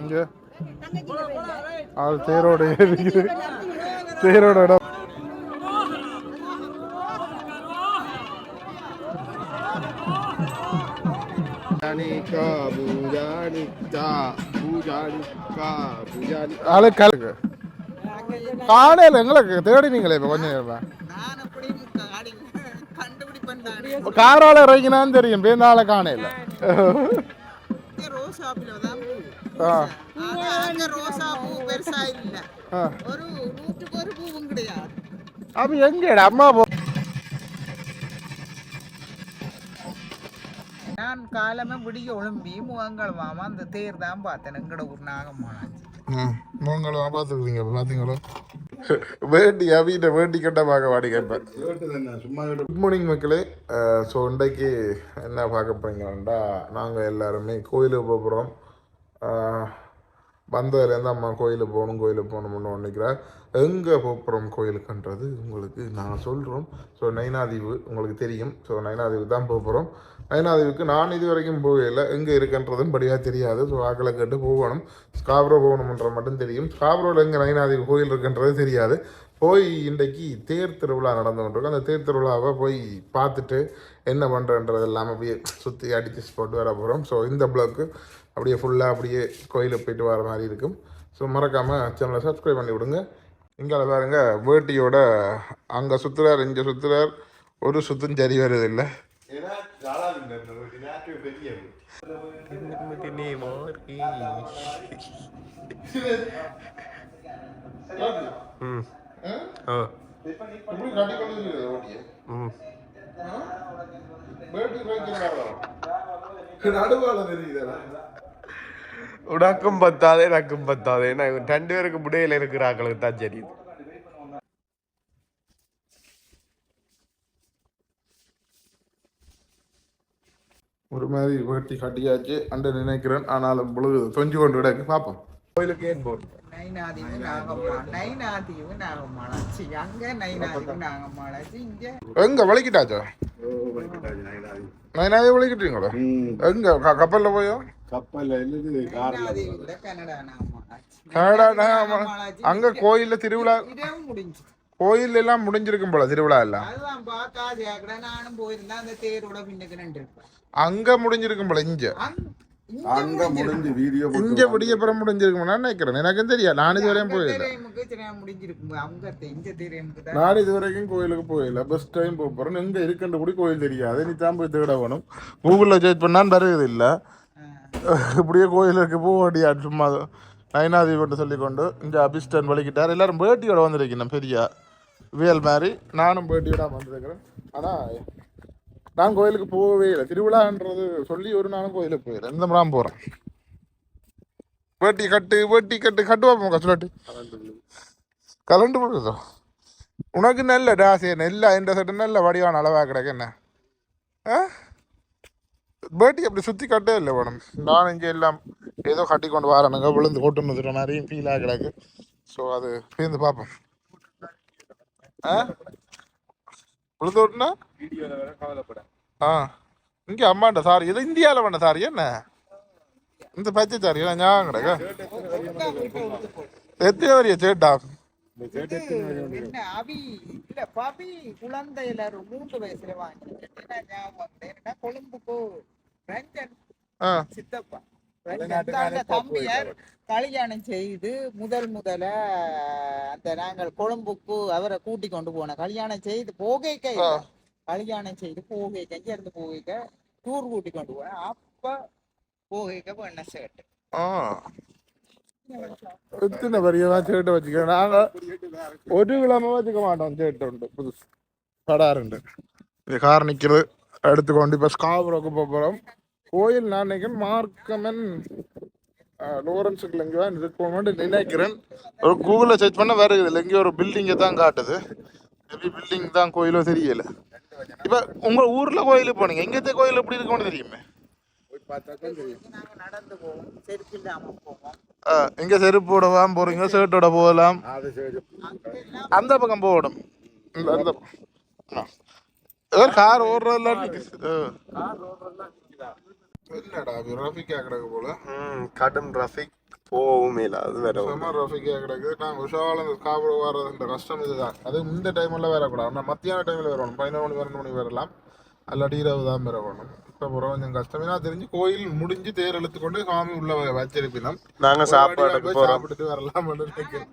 இங்க. ஆள் தேரோட ஏறிக்குது தேரோட இடம். காணையில் எங்களுக்கு தேடினீங்களே இப்போ கொஞ்சம் நேரமா. காரால இறங்கினான்னு தெரியும் பேருந்தால காணையில் ரோசா பூ பெருசா இல்ல. ஆ. ஒரு நூற்றுக்கு ஒரு பூவும் கிடையாது அப்ப எங்கடா? அம்மா போ. நான் காலமே விடிய ஒழும்பி முகங்கள் மாமா அந்த தேர் தான் பார்த்தேன். எங்கட ஊர் நாகம்மானாச்சு நீங்களும் பார்த்துருக்கீங்க பார்த்தீங்களோ? வேட்டி அவிட்ட வேட்டி கட்ட பார்க்க வாடி கேட்பேன். குட் மார்னிங் மக்களே. ஸோ இன்றைக்கு என்ன பார்க்க போறீங்கன்னா நாங்கள் எல்லாருமே கோயிலுக்கு போக போகிறோம் வந்ததுலேருந்து அம்மா கோயிலுக்கு போகணும் கோயிலுக்கு போகணும்னு நினைக்கிறார். எங்கே போகிறோம் கோயிலுக்குன்றது உங்களுக்கு நான் சொல்கிறோம் ஸோ நைனாதீவு உங்களுக்கு தெரியும். ஸோ நைனாதீவு தான் போக போகிறோம் நைனாதீவுக்கு நான் இது வரைக்கும் போகல எங்கே இருக்குன்றதும் படியாக தெரியாது. ஸோ ஆக்களை கேட்டு போகணும். ஸ்காப்ரோ போகணுன்ற மட்டும் தெரியும். ஸ்காப்ரோவில் எங்கே நைனாதீவு கோயில் இருக்குன்றது தெரியாது. போய் இன்றைக்கு தேர் திருவிழா நடந்து கொண்டிருக்கும் அந்த தேர் திருவிழாவை போய் பார்த்துட்டு என்ன பண்ணுறன்றது எல்லாமே போய் சுற்றி அடித்து போட்டு வர போகிறோம் ஸோ இந்த பிளாக்கு அப்படியே ஃபுல்லாக அப்படியே கோயிலுக்கு போயிட்டு வர மாதிரி இருக்கும். ஸோ மறக்காமல் சேனலை சப்ஸ்கிரைப் பண்ணி விடுங்க. இங்கே பாருங்க வேட்டியோட அங்கே சுற்றுறார் இங்கே சுற்றுறார் ஒரு சுத்தும் சரி வருது இல்லை உனக்கும் பத்தாதே எனக்கும் பத்தாதே. ரெண்டு பேருக்கு முடியல இருக்கிறாங்களுக்கு தான் தெரியுது. ஒரு மாதிரி வேட்டி கட்டியாச்சு அண்டு நினைக்கிறேன். ஆனாலும் பொழுது தொஞ்சு கொண்டு விட. பார்ப்போம் கோயிலுக்கு ஏன் போறோம் எங்க வலிக்கிட்டாச்சா? நைனாவே வலிக்கிட்டீங்களா? எங்க கப்பல்ல போயோ? நைனாதீவுல கனடா அங்க கோயில்ல திருவிழா கோயில் எல்லாம் முடிஞ்சிருக்கும் போல திருவிழா எல்லாம். அங்க முடிஞ்சிருக்கும் போல இங்க. அங்க முடிஞ்சு வீடியோ இங்க விடியப்புறம் முடிஞ்சிருக்கும் நான் நினைக்கிறேன். எனக்கும் தெரியாது. நான் இது வரையும் போயில. திரையமுக்கு சின்ன முடிஞ்சிருக்கும். அங்க இந்த திரையமுக்கு தான். நான் இது வரைக்கும் கோயிலுக்கு போயில. ஃபர்ஸ்ட் டைம் போக போறேன். எங்க இருக்குன்ற கூட கோயில் தெரியாது. நீ தான் போய் தேட வேணும். கூகுளில் சர்ச் பண்ணான்னு வருது இல்ல இப்படியே கோயிலுக்கு போக வேண்டியா சும்மா நயனாதீபட்டு சொல்லிக்கொண்டு இங்கே அபிஸ்டன் வலிக்கிட்டார் எல்லாரும் பேட்டியோட வந்திருக்கேன் பெரியா. வேல் மாதிரி நானும் பேட்டியோட வந்திருக்கிறேன். ஆனால் நான் கோயிலுக்கு போகவே இல்லை. திருவிழான்றது சொல்லி ஒரு நாளும் கோயிலுக்கு போயிடல. இந்த மாதிரி போகிறேன் வேட்டி கட்டு வேட்டி கட்டு. கட்டுவா போங்க சொல்லட்டு கலண்டு போடுதோ உனக்கு நல்ல ராசி நெல்ல இந்த சட்டு நல்ல வடிவான அளவாக கிடக்கு என்ன? ஆ? பேட்டி அப்படி சுற்றி கட்டே இல்லை மேடம். நான் இங்கே எல்லாம் ஏதோ கட்டி கொண்டு வரணுங்க விழுந்து கொட்டுனதுற நிறைய ஃபீலாக கிடக்கு. ஸோ அது சேர்ந்து பார்ப்போம். ஆ? விழுந்து ஓட்டுனா? ஆ. இங்கே அம்மாண்ட சாரி இது இந்தியாவில் பண்ண சாரி என்ன? இந்த பச்சை சாரி எல்லாம் ஞாபகம் கிடக்கு? எத்தனை வரைய சேட்டா? குழந்தையில மூன்று வயசுல வாங்கி கொழும்புக்கு சித்தப்பா. கல்யாணம் செய்து முதல் முதல அந்த நாங்கள் கொழும்புக்கு அவரை கூட்டி கொண்டு போன கல்யாணம் செய்து போகைக்க. கல்யாணம் செய்து போகைக்க இங்க இருந்து போகைக்க டூர் கூட்டி கொண்டு போனேன் அப்ப போகைக்க பண்ண சேட்டு ஆ. எத்தனை பெரியவா சேட்டை வச்சுக்கிறேன் நாங்கள் ஒரு கிழமை வச்சுக்க மாட்டோம். சேட்டை உண்டு. புதுசு. கடாருண்டு இது கார் எடுத்துக்கொண்டு இப்போ ஸ்காபுரோக்கு போக போகிறோம் கோயில் நினைக்கிறேன் மார்க்கமன். லோரன்ஸுக்கு எங்கே தான் இருக்கணும்னு நினைக்கிறேன். ஒரு கூகுளில் சர்ச் பண்ண வேறு இதில் எங்கேயோ ஒரு பில்டிங்கை தான் காட்டுது. மேபி பில்டிங் தான் கோயிலோ தெரியல. இப்போ உங்கள் ஊரில் கோயிலுக்கு போனீங்க. எங்கேத்த கோயில் எப்படி இருக்கும்னு தெரியுமே? எங்க செருப்பு போடலாம் போறீங்க ஷர்ட்டோட போகலாம். அந்த பக்கம் இந்த அந்த ஆ. ஏதோ கார் ஓடுறதுல என்னடா டிராஃபிக் கிடக்கு போல. ம் கடும் ரஃபிக் போகவும் இல்லை அது வேற. செம ரஃபிக்காக கிடக்குது நாங்கள் உஷாவில் அந்த காவல் வர்றதுன்ற கஷ்டம் இதுதான். அது இந்த டைமில் வரக்கூடாது ஆனால் மத்தியான டைமில் வரணும் பதினொரு மணி பன்னெண்டு மணி வரலாம். அல்லாட்டி இரவு தான் வரணும் இப்போ போகிற கொஞ்சம் கஷ்டம். தெரிஞ்சு கோயில் முடிஞ்சு தேர் இழுத்து கொண்டு சாமி உள்ள வச்சிருப்பினோம் நாங்க ஒரு வாட்டி சாப்பாட்டுக்கு போய் போறோம். சாப்பிட்டுட்டு வரலாம் நினைக்கிறேன்.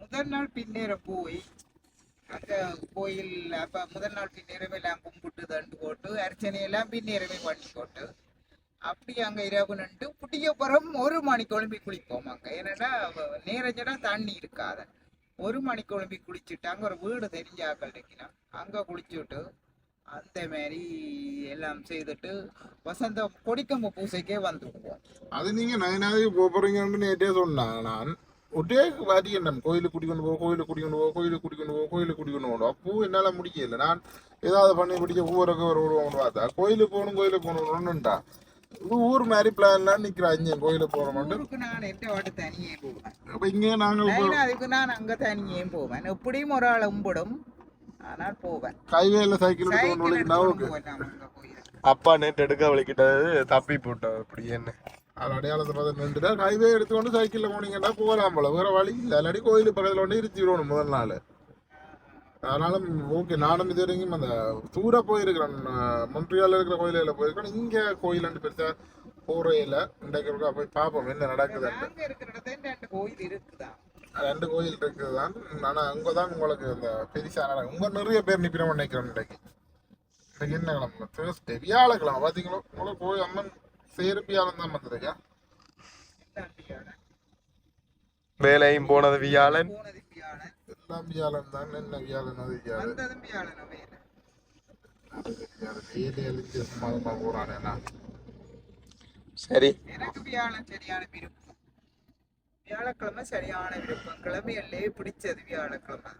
முதல் நாள் பின்னேரம் போய் அந்த கோயில் அப்ப முதல் நாள் பின்னேரமே எல்லாம் கும்பிட்டு தண்டு போட்டு அர்ச்சனை எல்லாம் பின்னேரமே பண்ணி போட்டு அப்படி அங்க இரவு நின்று புட்டியப்புறம் ஒரு மணி குழம்பி குளிப்போம் அங்க. ஏன்னா நேரஞ்சடா தண்ணி இருக்காத. ஒரு மணி குழம்பி குளிச்சுட்டு அங்கே ஒரு வீடு தெரிஞ்ச ஆக்கள் இருக்கிறான் அங்க குளிச்சுட்டு அந்த மாதிரி எல்லாம் செய்துட்டு வசந்த கொடிக்கம்பு பூசைக்கே வந்துடுவோம். அது நீங்க நயனாவே போறீங்கன்னு நேற்றே சொன்னாங்க நான் ஒட்டே வாட்டி என்ன? கோயிலுக்கு குடிக்கொண்டு போ கோயிலுக்கு குடிக்கொண்டு போ கோயிலுக்கு குடிக்கொண்டு போ கோயிலுக்கு குடிக்கொண்டு போகணும் அப்போ என்னால முடியல நான் ஏதாவது பண்ணி பிடிக்க ஊருக்கு ஒரு வருவோம்னு பார்த்தா கோயிலுக்கு போகணும் கோயிலுக்கு போகணும்னுட்டா இது ஊர் மாதிரி பிளான்லாம் நிக்கிறா இங்க கோயிலுக்கு ஊருக்கு நான் எந்த வாட்டு தனியே போவேன். அப்ப இங்க நாங்க நைனா அதுக்கு நான் அங்க தனியே போவேன். எப்படியும் ஒரு ஆள் உம்பிடும். ஆனால் போவேன். கைவேல சைக்கிள் எடுத்து கொண்டு அப்பா நேற்று எடுக்க வலிக்கிட்டது தப்பி போட்டோம் அப்படி என்ன? அது அடையாளத்தை பார்த்து நின்றுட்டா கைவே எடுத்துக்கொண்டு சைக்கிள்ல போனீங்கன்னா போகலாம் போல. வேற வழி இல்லை. இல்லாட்டி கோயிலுக்கு பக்கத்துல கொண்டு இருத்தி விடணும் முதல் நாள். அதனால ஓகே நானும் இது வரைக்கும் அந்த தூர போயிருக்கிறேன். மொன்ட்ரியால இருக்கிற கோயிலில் போயிருக்கேன். இங்க கோயிலாண்டு பெருசா போறே இல்லை. இன்றைக்கு போய் பார்ப்போம் என்ன இடத்துல ரெண்டு கோயில் ரெண்டு கோயில் இருக்குது தான் ஆனா அங்கே தான் உங்களுக்கு அந்த பெருசா நடக்கும். உங்க நிறைய பேர் நிற்கிறோம் நினைக்கிறேன் இன்றைக்கு. இன்னைக்கு என்ன கிழமை தேர்ஸ்டே வியாழக்கிழமை பார்த்தீங்களோ உங்களுக்கு கோயில் அம்மன் சேரு வியாழன் தான் இந்தாண்டியான வேலையும் போனது வியாழன். எல்லாம் வியாழன் தான். என்ன வியாழன்? அது சரி. எனக்கு வியாழன் சரியான விருப்பம். வியாழக்கிழமை சரியான விருப்பம். கிழமையிலே பிடிச்சது வியாழக்கிழமை.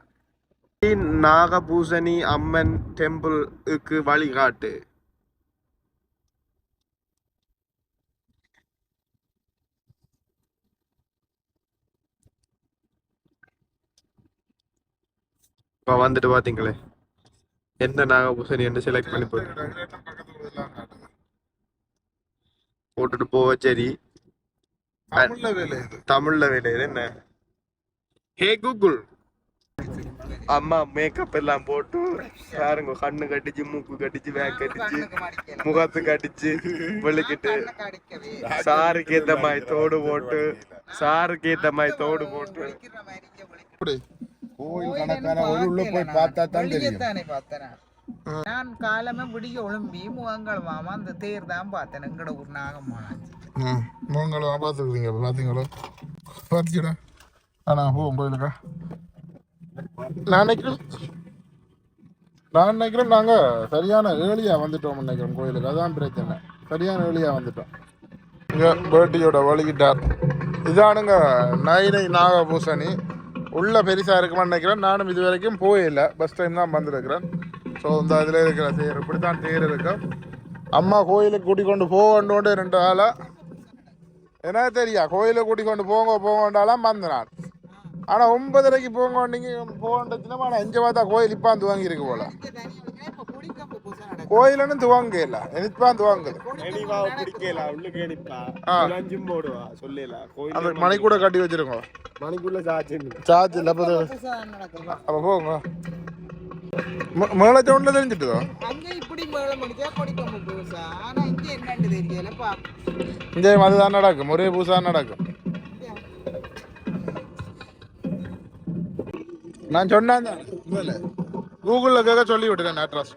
நாகபூசணி அம்மன் டெம்பிளுக்கு வழிகாட்டு. இப்போ வந்துட்டு பாத்தீங்களே. எந்த நாகபூசணி என்று செலக்ட் பண்ணி போட்டு போட்டுட்டு போவ சரி. தமிழ்ல வேலை இது. தமிழ்ல வேலை இது என்ன? ஹே கூகுள். அம்மா மேக்கப் எல்லாம் போட்டு பாருங்க கண்ணு கட்டிச்சு மூக்கு கட்டிச்சு வேக் கட்டிச்சு முகத்துக்கு அடிச்சு வெளுக்கிட்டு. சாருக்கு ஏத்த மாதிரி தோடு போட்டு சாருக்கு ஏத்த மாதிரி தோடு போட்டு. கோயில் கணக்கான ஒரு உள்ள போய் பார்த்தா தான் தெரியும். நான். காலமே விடிய ஒழும்பி முகங்கள் மாமா அந்த தேர் தான் பார்த்தேன். எங்கட ஒரு நாகம்மானாச்சு மூங்களும் பார்த்துருக்கீங்க பார்த்தீங்களோ? பார்த்துச்சுடா. ஆனா போவோம் கோயிலுக்கா நான் நினைக்கிறேன் நான் நினைக்கிறேன் நாங்க சரியான ஏழியா வந்துட்டோம் நினைக்கிறோம் கோயிலுக்கு. அதான் பிரச்சனை. சரியான ஏழியா வந்துட்டோம். இங்க பேட்டியோட வழிகிட்டார். இதானுங்க நைனை நாகபூசணி உள்ளே பெருசாக இருக்குமான்னு நினைக்கிறேன். நானும் இது வரைக்கும் போயில்லை பஸ் டைம் தான் வந்திருக்கிறேன். ஸோ இந்த அதில் இருக்கிற தேர் இப்படி தான் தேர் இருக்கும் அம்மா கோயிலுக்கு கூட்டிக் கொண்டு போகண்டோண்டு ரெண்டு ஆளாக என்ன தெரியா? கோயிலை கூட்டிக் கொண்டு போங்க போங்கண்டாலாம் வந்தனான். ஆனால் ஒன்பதரைக்கு போங்க நீங்கள் போகண்டச்சுன்னா ஆனால் அஞ்சு பார்த்தா கோயில் இப்போ துவங்கி போல் போல. கோயிலுன்னு துவங்க இல்ல இனிப்பான் துவங்குது பிடிக்கல உள்ளுக்கு ஆ. அஞ்சும் போடுவா. சொல்லல அந்த கோயில் மணி கூட கட்டி வச்சிருக்கோம். மணிக்குள்ள சாச்சு சார்ஜ் இல்லை அப்போ அப்போ போங்க. மேலே சவுண்டில் தெரிஞ்சிட்டுதோ அங்க இப்படி மேல முடிச்சா கொடிக்கம்பு பூசை ஆனா இங்க என்னன்னு தெரியல பா. இங்கே அதுதான் நடக்கும். ஒரே பூசா நடக்கும். நான் சொன்னேன் கூகுளில் கேட்க சொல்லி விட்டுறேன் அட்ரஸ்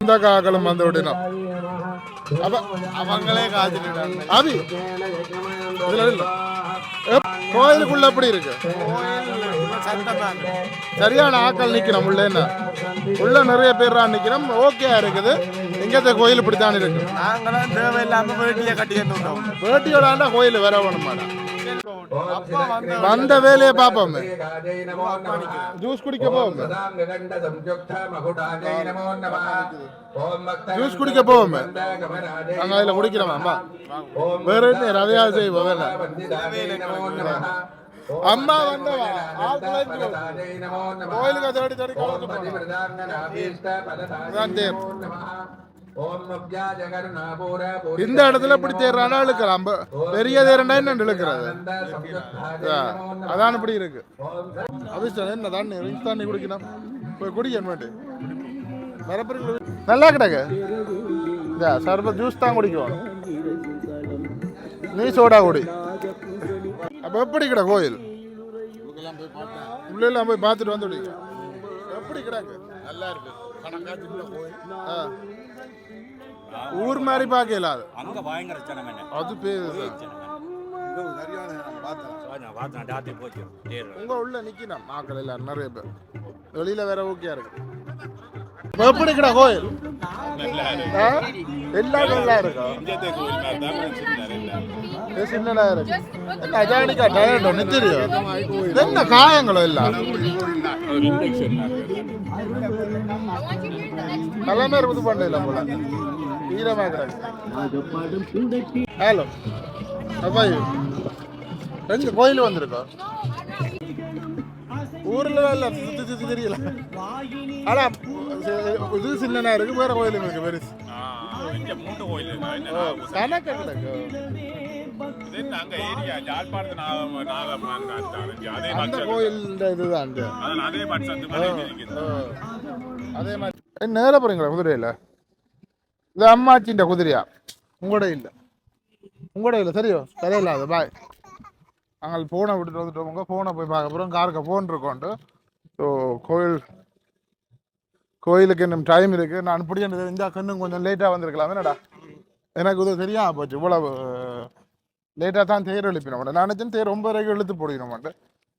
இந்த காக்களும் வந்து விடணும் அப்ப அவங்களே காய்ச்சிட்டு அபி இதுல இல்ல கோயிலுக்குள்ள எப்படி இருக்கு சரியான ஆக்கள் நிக்கிறோம் உள்ள என்ன உள்ள நிறைய பேர் நிக்கிறோம் ஓகே இருக்குது இங்கத்த கோயில் இப்படித்தான் இருக்கு. நாங்களும் தேவையில்லாம வேட்டியை கட்டி விட்டோம். வேட்டியோட கோயில் வேற வேணுமாடா வந்த வேலையை பார்ப்போமே. ஜூஸ் குடிக்க போவோமே. ஜூஸ் குடிக்க போவோமே. அங்க அதுல குடிக்கிறோமா? வேற என்ன ரவையாவது செய்வோம்? வேலை அம்மா வந்தவா? கோயிலுக்கு தேடி தேடி. இந்த இடத்துல இப்படி தேர்றானா இழுக்கலாம் பெரிய தேரண்டா என்ன இழுக்கிறது? அதான் இப்படி இருக்கு. அபிஷ்டன் என்ன? தண்ணி ரிங்ஸ் தண்ணி குடிக்கணும். போய் குடிக்கணும் வேண்டி. நல்லா கிடக்கு. இந்த சர்பத் ஜூஸ் தான் குடிக்கணும் நீ சோடா குடி. அப்ப எப்படி கிட கோயில்? உள்ள போய் பார்த்துட்டு வந்து எப்படி கிடக்கு? நல்லா இருக்கு. ஆ. ஊர் மாதிரி பார்க்கல அது. அங்க பயங்கர ஜனம் என்ன? அது பேரு உங்க உள்ள நிக்கணும். மாக்கள் எல்லாரும் நிறைய பேர். வெளியில வேற ஓகே இருக்கு. எப்படி கிட கோயில்? எல்லாம் நல்லா இருக்கும் இது சின்னதா இருக்கு? என்ன அஜானிக்கா டயர்டோ நித்திரியோ இது என்ன காயங்களோ எல்லாம்? எல்லாமே இது பண்ணல போல. ஈரமா கிடக்கு ஹலோ அப்பாய் எங்க கோயில் வந்திருக்கோம் ஊர்ல இல்ல சுத்தி சுத்தி தெரியல. ஆனா இது சின்னனா இருக்கு வேற கோயில் இருக்கு. பெருசு கணக்கு அந்த கோயில் இதுதான் அதே மாதிரி. ஏய், நேர போறீங்களா குதிரையில? இது அம்மாச்சின்ற குதிரையா? உங்களோட இல்ல. உங்களோட இல்ல. சரியோ? சரியில்ல அது பாய் நாங்கள் ஃபோனை விட்டுட்டு வந்துட்டோம் ஃபோனை போய் பார்க்க போகிறோம் காருக்கு ஃபோன் இருக்கோன்ட்டு ஸோ கோயில் கோயிலுக்கு இன்னும் டைம் இருக்கு. நான் இப்படி இந்த கண்ணும் கொஞ்சம் லேட்டாக வந்திருக்கலாம் என்னடா? எனக்கு இது தெரியாம போச்சு. இவ்வளவு லேட்டாக தான் தேர் எழுப்பின மாட்டேன் நான் நினச்சேன் தேர் ரொம்ப வரைக்கும் இழுத்து போடிட மாட்டேன்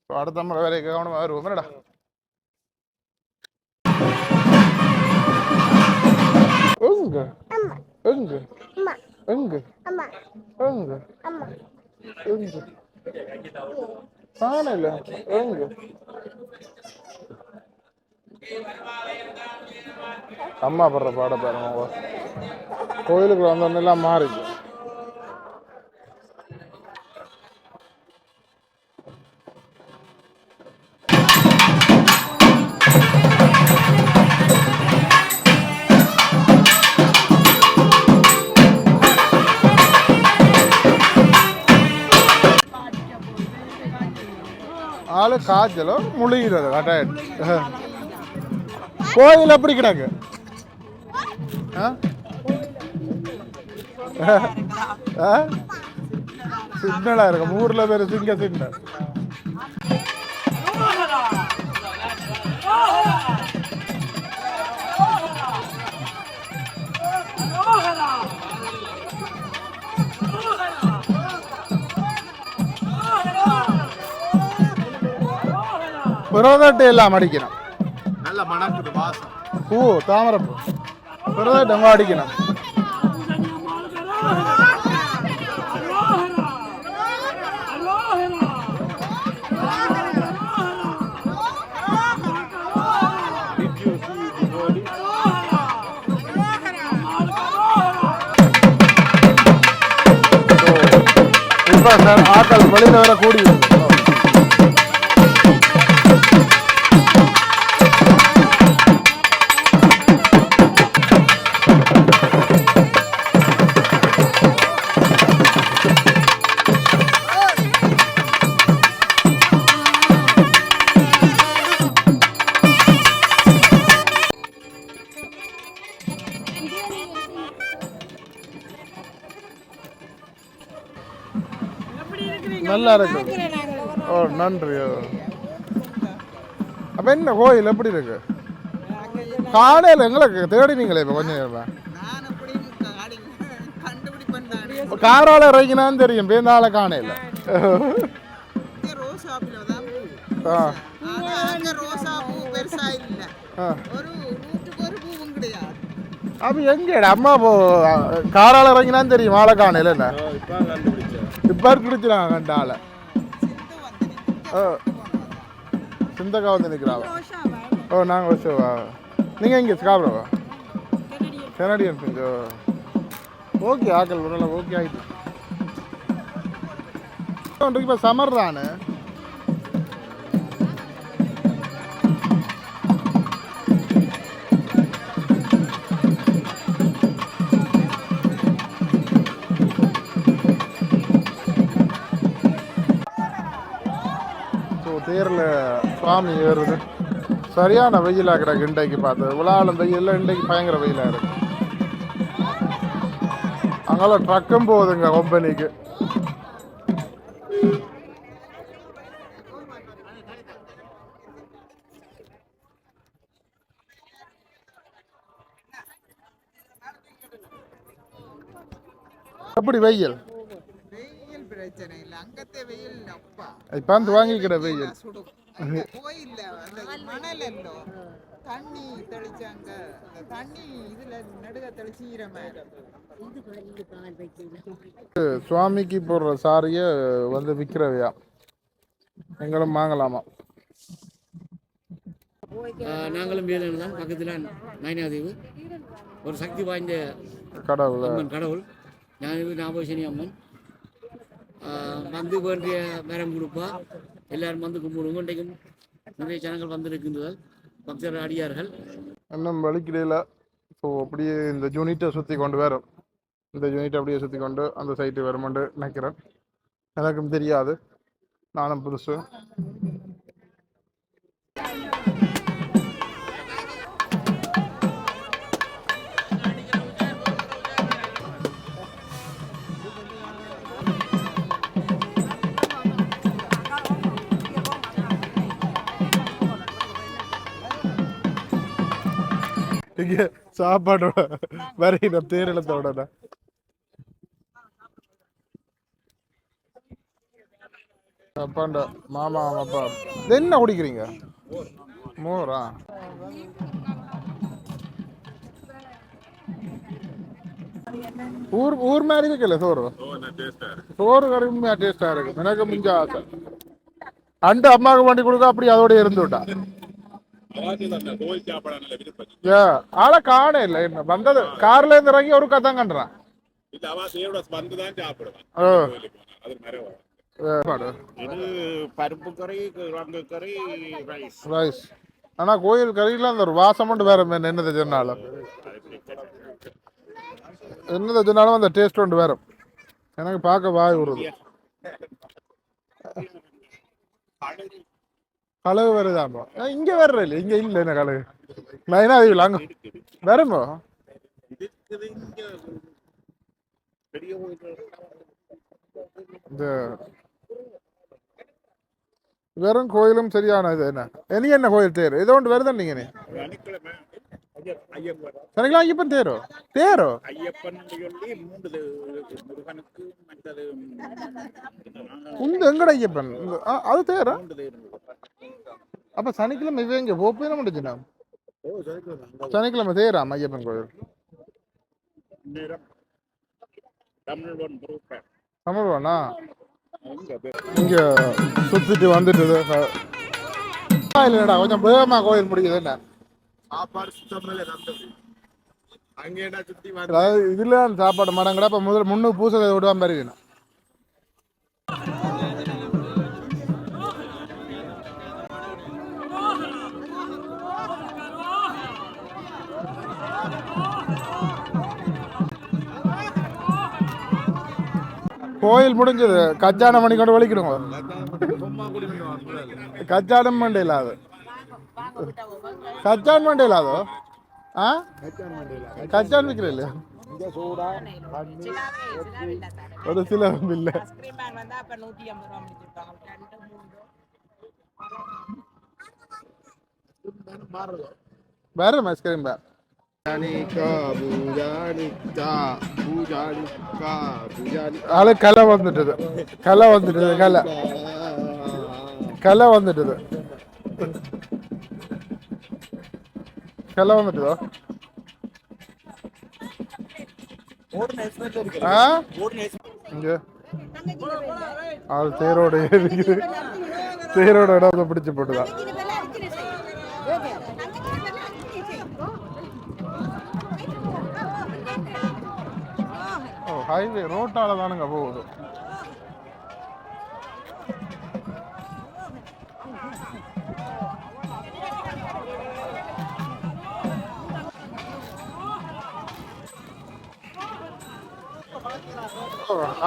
ஸோ அடுத்த முறை வேற கவனமாக வருவோம். என்னடா? எங்க? எங்க? எங்க? எங்க? எங்க? காணல எங்க? அம்மா படுற பாட பாருங்க. கோயிலுக்குள்ள வந்தோடனே எல்லாம் ஆள் காய்ச்சலும் முழுகிறது கட்டாயம் கோயில் எப்படி கிடக்கு ஆ? ஆ? ஊரில் பேர் சிங்க சிக்னல் புரதட்டை எல்லாம் அடிக்கணும். நல்ல மணக்குது வாசம். பூ தாமரைப்பூ புரதட்டை அங்கே அடிக்கணும்? இப்போ சார் ஆட்கள் வெளியில் வர கூடி நல்லா இருக்கு. ஓ நன்றி. அப்ப என்ன கோயில் எப்படி இருக்கு? காலையில் எங்களுக்கு தேடினீங்களே இப்போ கொஞ்சம் நேரமா. காரால இறங்கினான்னு தெரியும் பேந்தால காணையில். ஆ. ஆனா அங்க ரோசா பூ பெருசா இல்ல. ஆ. ஒரு நூற்றுக்கு ஒரு பூவும் கிடையாது அப்போ எங்கடா? அம்மா போ காரால் இறங்கினான்னு தெரியும் ஆளை காணையில் என்ன? இப்போ கண்டுபிடிச்சேன் இப்போ பிடிச்சிடாங்க கண்ட சிந்தக்கா வந்து நிற்கிறாவா ஓ நாங்கள் வச்சோவா நீங்கள் இங்கே சாப்பிடவா கனடியன் சிங்கோ. ஓகே ஆக்கல் ஒரு நாள் ஓகே ஆகிட்டு இப்போ சமர் தானே? சுவாமி ஏறுது. சரியான வெயிலாக கிடக்கு இன்றைக்கு பார்த்து. விழாவில் வெயில் இன்றைக்கு பயங்கர வெயிலாக இருக்கு. அங்கெல்லாம் ட்ரக்கும் போகுதுங்க கம்பெனிக்கு. எப்படி வெயில்? வெயில் பிரச்சனை இல்ல. அங்கத்தே வெயில் அப்பா இப்போ வந்து வாங்கிக்கிற வெயில். கோயில்ல அந்த மணல் எல்லோ தண்ணி தெளிச்சாங்க அந்த தண்ணி இதுல நடுக தெளிச்சு. சுவாமிக்கு போடுற சாரியை வந்து விற்கிறவையா எங்களும் வாங்கலாமா? நாங்களும் வேலன் தான் பக்கத்தில் நயனாதேவி. ஒரு சக்தி வாய்ந்த கடவுள். அம்மன் கடவுள். ஞானவி நாபோஷினி அம்மன். வந்து வேண்டிய மரம் கொடுப்பா. எல்லாரும் வந்து கும்பிடுவோம். இன்றைக்கும் நிறைய ஜனங்கள் வந்திருக்கின்றனர் பக்தர் அடியார்கள். இன்னும் வலிக்கிடையில ஸோ அப்படியே இந்த யூனிட்டை சுற்றி கொண்டு வரும். இந்த யூனிட்டை அப்படியே சுற்றி கொண்டு அந்த சைட்டு வருமென்று நினைக்கிறேன். எனக்கும் தெரியாது. நானும் புதுசு. இங்கே சாப்பாடோட வரையின தேரிலத்தோட அப்பாண்ட மாமா அப்பா. என்ன குடிக்கிறீங்க? மோரா. ஊர் ஊர் மாதிரி இருக்குல்ல சோறு? சோறு கருமையா டேஸ்டா இருக்கு. எனக்கு மிஞ்ச ஆசை. அண்டு அம்மாவுக்கு வண்டி கொடுக்க அப்படி அதோட இருந்து ஆளை காண இல்ல. என்ன வந்தது கார்ல இருந்து இறங்கி ஒரு ரைஸ். ஆனா கோயில் கறியில அந்த ஒரு வாசம் மட்டும் வேற மாதிரி என்னது சொன்னாலும். என்னது சொன்னாலும் அந்த டேஸ்ட் ஒன்று வேற. எனக்கு பார்க்க வாய் விடுது கழுகு வருதாமோ இங்க வர்ற இல்ல இங்க இல்ல என்ன கலவு? நான் என்ன அது அங்க வரும்போ இந்த வெறும் கோயிலும் சரியானது என்ன? இனி என்ன கோயில் தேர்? ஏதோ ஒன்று வருதான் நீங்க? சரிங்களா ஐயப்பன் தேரோ? தேரோ? ஐயப்பன் சொல்லி மூன்று முருகனுக்கு மற்றது எங்கட ஐயப்பன்? ஆ, அது தேரோ? அப்ப சனிக்கிழமை இவன் எங்க? போப்பே முடிஞ்சுனா சனிக்கிழமை தேராம் ஐயப்பன் கோயில்? தமிழ்வானா? இங்க சுத்திட்டு வந்துட்டு இல்லடா கொஞ்சம் பேமா கோயில் முடியுது என்ன? சாப்பாடு சுத்தமில்ல அங்கேடா சுத்தி அதாவது இதுல சாப்பாடு மடங்கடா இப்ப முதல்ல முன்னு பூசை விடுவான் பாரு கோயில் முடிஞ்சது. கச்சான மணி கொண்டு வலிக்கணுங்க கச்சானம் மண்டையில் அது கச்சான் மண்டையில் அதோ? ஆ? கச்சான் விற்கிற இல்லையா ஒரு சில இல்லை. வேற ஐஸ்கிரீம் பே ஆளு கலை வந்துட்டது. கலை வந்துட்டது கலை. கிளை வந்துட்டுது. ஆ? இங்க. ஆள் தேரோட இருக்குது தேரோட இடம் பிடிச்சு போட்டுதான். ஓ ஹைவே ரோட்டால தானுங்க போகுது.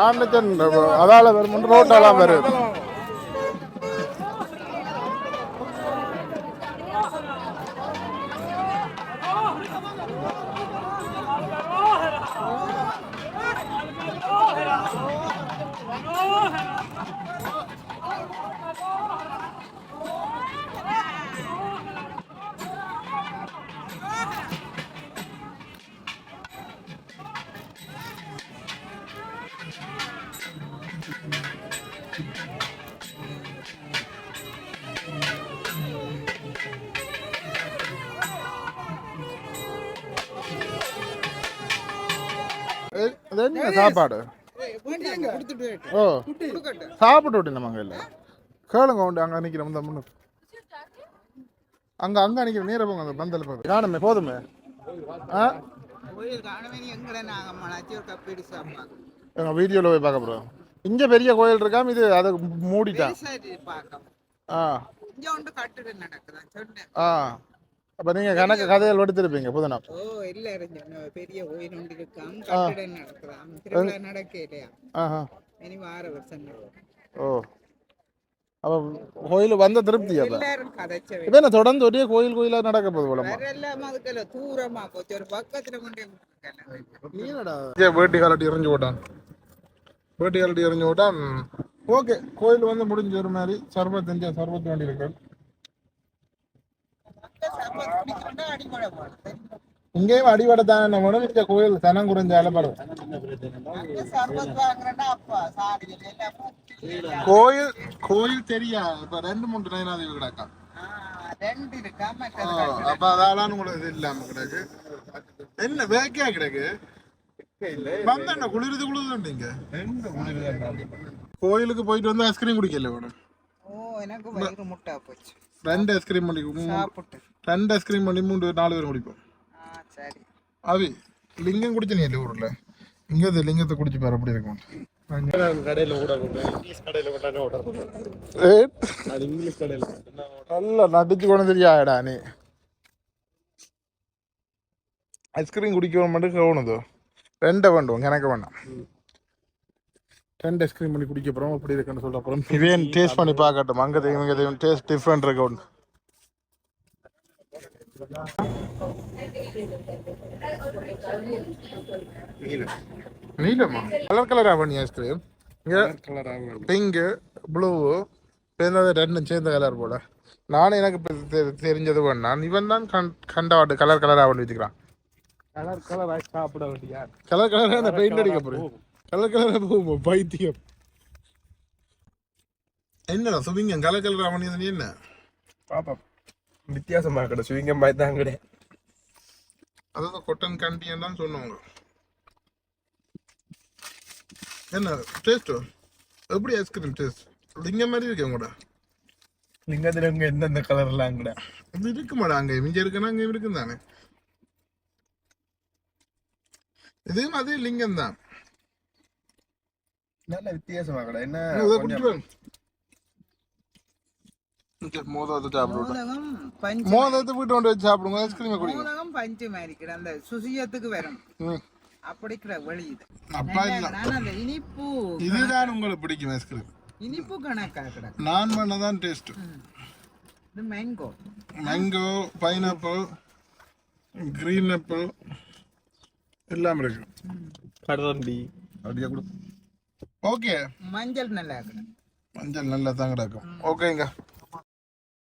ஆண்டுச்சன் அதால வரும் ரோட்டாலாம் வரும் இது என்ன சாப்பாடு? ஓ. சாப்பிட்டு விட்டு நம்ம இல்லை. கேளுங்க உண்டு அங்கே நிற்கிறோம் இந்த முன்னுக்கு அங்கே அங்கே நிற்கிற நீரை போங்க அந்த பந்தல் போகுது காணுமே போதுமே. ஆ? எங்கள் வீடியோவில் போய் பார்க்க போகிறோம் இங்கே பெரிய கோயில் இருக்காம இது அதை மூடிட்டான் ஆ. இங்க ஒன்று கட்டுரை நடக்குதான் சொன்னேன். ஆ. அப்போ நீங்கள் கணக்கு கதைகள் எடுத்திருப்பீங்க புதுனா. ஓ இல்ல பெரிய கோயில் ஒன்று இருக்காம் கட்டுரை நடக்குதாம் திருவிழா நடக்க இல்லையா? ஆஹா. இனி வார வருஷம். ஓ. அப்போ கோயில் வந்த திருப்தி அப்போ. என்ன தொடர்ந்து ஒரே கோயில் கோயிலாக நடக்க வரலாம் அதுக்குள்ள தூரமா போச்சு. ஒரு பக்கத்துல கொண்டே. வேட்டி காலட்டி எறிஞ்சு போட்டான். வேட்டி காலட்டி எறிஞ்சு போட்டான். ஓகே கோயில் வந்து முடிஞ்ச ஒரு மாதிரி சர்பத் இந்தியா சர்பத் வண்டி இருக்கு சாப்பாடு குடிக்கிறோம்னா அடிமழை போடும். இங்கேயும் அடிபட தானே வேணும் இந்த கோயில் தனம் குறைஞ்ச அலப்படும் கோயில் கோயில் தெரியா? இப்ப ரெண்டு மூணு நயனாதேவி கிடக்கா? ரெண்டு இருக்கா அப்ப அதால கூட இது இல்லாம கிடக்கு. என்ன வேக்கையா கிடக்கு? வந்தா குளிருது குளிருதுன்றீங்க கோயிலுக்கு போயிட்டு வந்து ஐஸ்கிரீம் குடிக்கல வேணும் ஓ எனக்கு வயிறு முட்டா போச்சு. ரெண்டு ஐஸ்கிரீம் பண்ணி சாப்பிட்டு. ரெண்டு ஐஸ்கிரீம் பண்ணி மூணு நாலு பேர் குடிப்போம். ஆ சரி. அவி லிங்கம் குடிச்சு நீ ஊர்ல? இங்க இது லிங்கத்தை குடிச்சு பாரு அப்படி இருக்கும். கடையில கூட இங்கிலீஷ் கடையில கூட ஓட அது இங்கிலீஷ் கடையில நல்லா நடிச்சு கொண்டு தெரியாடா நீ. ஐஸ்கிரீம் குடிக்கணும் மட்டும் கவனதோ ரெண்டை வேண்டும் எனக்கு வேண்டாம். ரெண்டு ஐஸ்கிரீம் பண்ணி குடிக்க போகிறோம் அப்படி இருக்குன்னு சொல்ல அப்புறம் இவன் டேஸ்ட் பண்ணி பார்க்கட்டும். அங்கே தெரியும் டேஸ்ட் டிஃப்ரெண்ட் இருக்கு ஒன்று நீலமா? கலர் கலரா பண்ணி ஐஸ்கிரீம் பிங்கு ப்ளூ சேர்ந்தது ரெண்டும் சேர்ந்த கலர் போல. நானும் எனக்கு தெரிஞ்சது வேணாம் இவன் தான் கண் கண்டாட்டு கலர் கலராக பண்ணி வச்சுக்கிறான் கலர் கலர் ஆகி சாப்பிட வேண்டியா கலர் கலராக அந்த பெயிண்ட் அடிக்க போகிறேன் கலர் கலராக போகும்? பைத்தியம். என்னடா சுவிங்க கலர் கலராக பண்ணியது என்ன? பாப்பா வித்தியாசமா கடை சுவிங்க மாதிரி தான் கடை அதாவது கொட்டன் கண்டியன் தான் சொன்னவங்க. என்ன டேஸ்ட்டு எப்படி ஐஸ்கிரீம் டேஸ்ட் லிங்க மாதிரி இருக்கு உங்களோட லிங்கத்துல இவங்க எந்தெந்த கலர்லாம் கடை இது இருக்குமாடா அங்கே? இங்க இருக்குன்னா அங்கே இருக்கும் தானே இதுவும் அதே லிங்கம் தான் நல்ல வித்தியாசமா கடை என்ன சாப்பிடுவோம் வீட்டு. கொண்டு வச்சு சாப்பிடுங்க. ஐஸ்கிரீமை குடிங்க. மோதகம் பஞ்சு மாதிரி கிட அந்த சுசியத்துக்கு வரும். ம். அப்படி கிட வெளியுது அப்பா இல்ல. நான் அந்த இனிப்பு இதுதான் உங்களுக்கு பிடிக்கும் ஐஸ்கிரீம் இனிப்பு கணக்கா கிட நான் பண்ணதான் டேஸ்ட் இது mango mango pineapple green apple எல்லாம் இருக்கு. கடந்தி அப்படியே கொடு. ஓகே. மஞ்சள் நல்லா கிட மஞ்சள் நல்லா தான் கிடக்கும் ஓகேங்க.